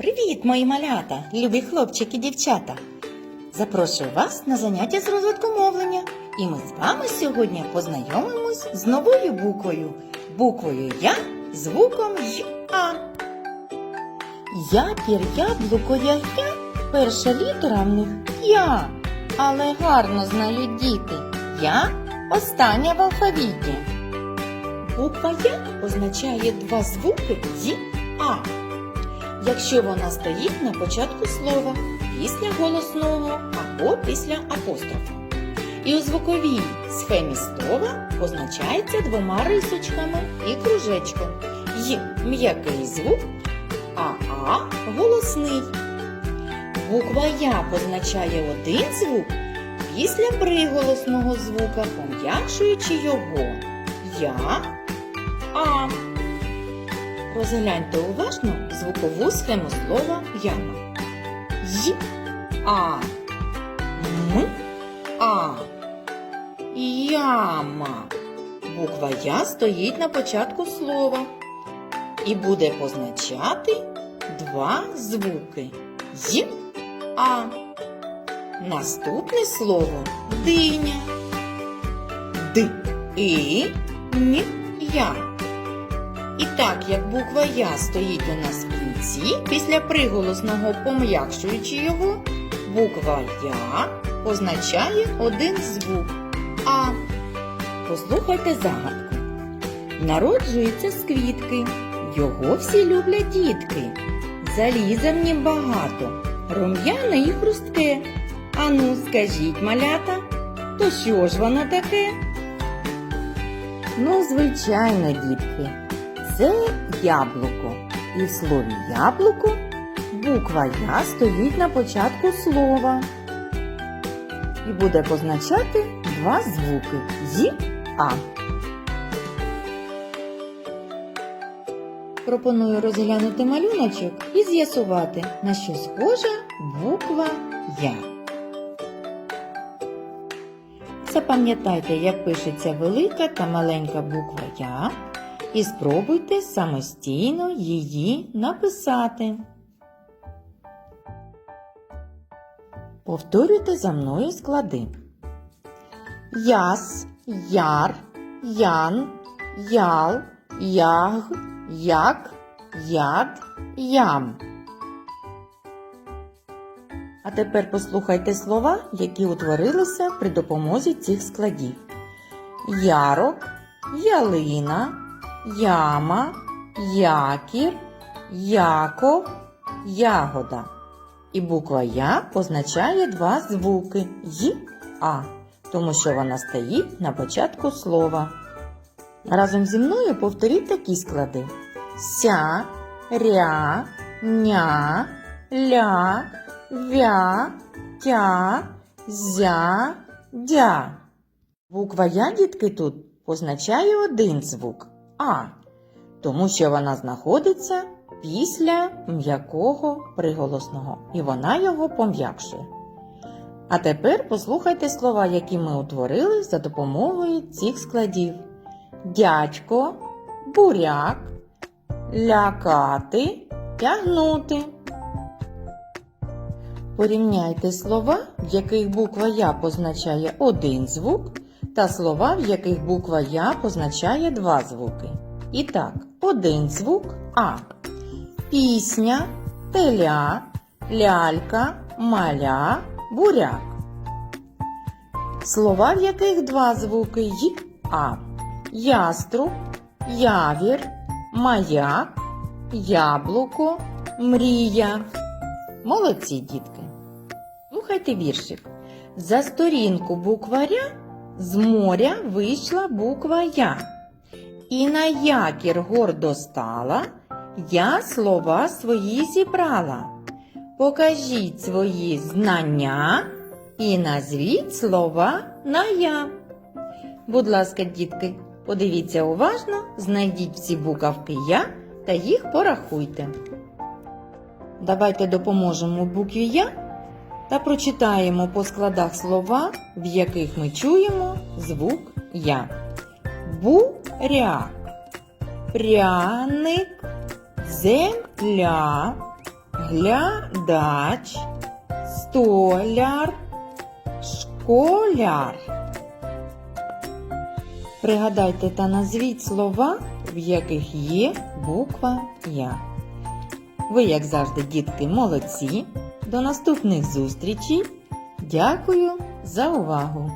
Привіт, мої малята, любі хлопчики, дівчата! Запрошую вас на заняття з розвитку мовлення. І ми з вами сьогодні познайомимось з новою буквою. Буквою Я звуком Й А. Yapір, яблуко, я-я. Перша літера в них Я. Але гарно знають діти. Я остання в алфавіті. Буква Я означає два звуки Й А. Якщо вона стоїть на початку слова, після голосного або після апострофа. І у звуковій схемі слова позначається двома рисочками і кружечком. Й м'який звук, а А голосний. Буква Я позначає один звук після приголосного звука, пом'якшуючи його. Я А. Розгляньте уважно звукову схему слова яма. Й А. М А. Яма. Буква Я стоїть на початку слова і буде позначати два звуки Й А. Наступне слово диня. Д І Н Я. І так як буква Я стоїть у нас в кінці, після приголосного пом'якшуючи його, буква Я означає один звук А. Послухайте загадку. Народжується з квітки, його всі люблять дітки. Заліза в нім багато, рум'яне і хрустке. Ану, скажіть, малята, то що ж воно таке? Ну, звичайно, дітки. Це яблуко. І в слові яблуко буква Я стоїть на початку слова. І буде позначати два звуки Й А. Пропоную розглянути малюночок і з'ясувати, на що схожа буква Я. Запам'ятайте, як пишеться велика та маленька буква Я і спробуйте самостійно її написати. Повторюйте за мною склади. Яс, яр, ян, ял, яг, як, яд, ям. А тепер послухайте слова, які утворилися при допомозі цих складів. Ярок, ялина, яма, якір, яков, ягода. І буква Я позначає два звуки Й А, тому що вона стоїть на початку слова. Разом зі мною повторіть такі склади: ся, ря, ня, ля, вя, тя, зя, дя. Буква Я, дітки, тут позначає один звук А, тому що вона знаходиться після м'якого приголосного, і вона його пом'якшує. А тепер послухайте слова, які ми утворили за допомогою цих складів: дядько, буряк, лякати, тягнути. Порівняйте слова, в яких буква Я позначає один звук, та слова, в яких буква Я позначає два звуки. І так, один звук А. Пісня, теля, лялька, маля, буряк. Слова, в яких два звуки й А. Яструб, явір, маяк, яблуко, мрія. Молодці, дітки. Слухайте віршик. За сторінку букваря з моря вийшла буква Я. І на якір гордо стала, я слова свої зібрала. Покажіть свої знання і назвіть слова на я. Будь ласка, дітки, подивіться уважно, знайдіть всі букавки Я та їх порахуйте. Давайте допоможемо букві Я та прочитаємо по складах слова, в яких ми чуємо звук Я. Буряк, пряник, земля, Оглядач, столяр, школяр. Пригадайте та назвіть слова, в яких є буква Я. Ви, як завжди, дітки, молодці. До наступних зустрічей. Дякую за увагу!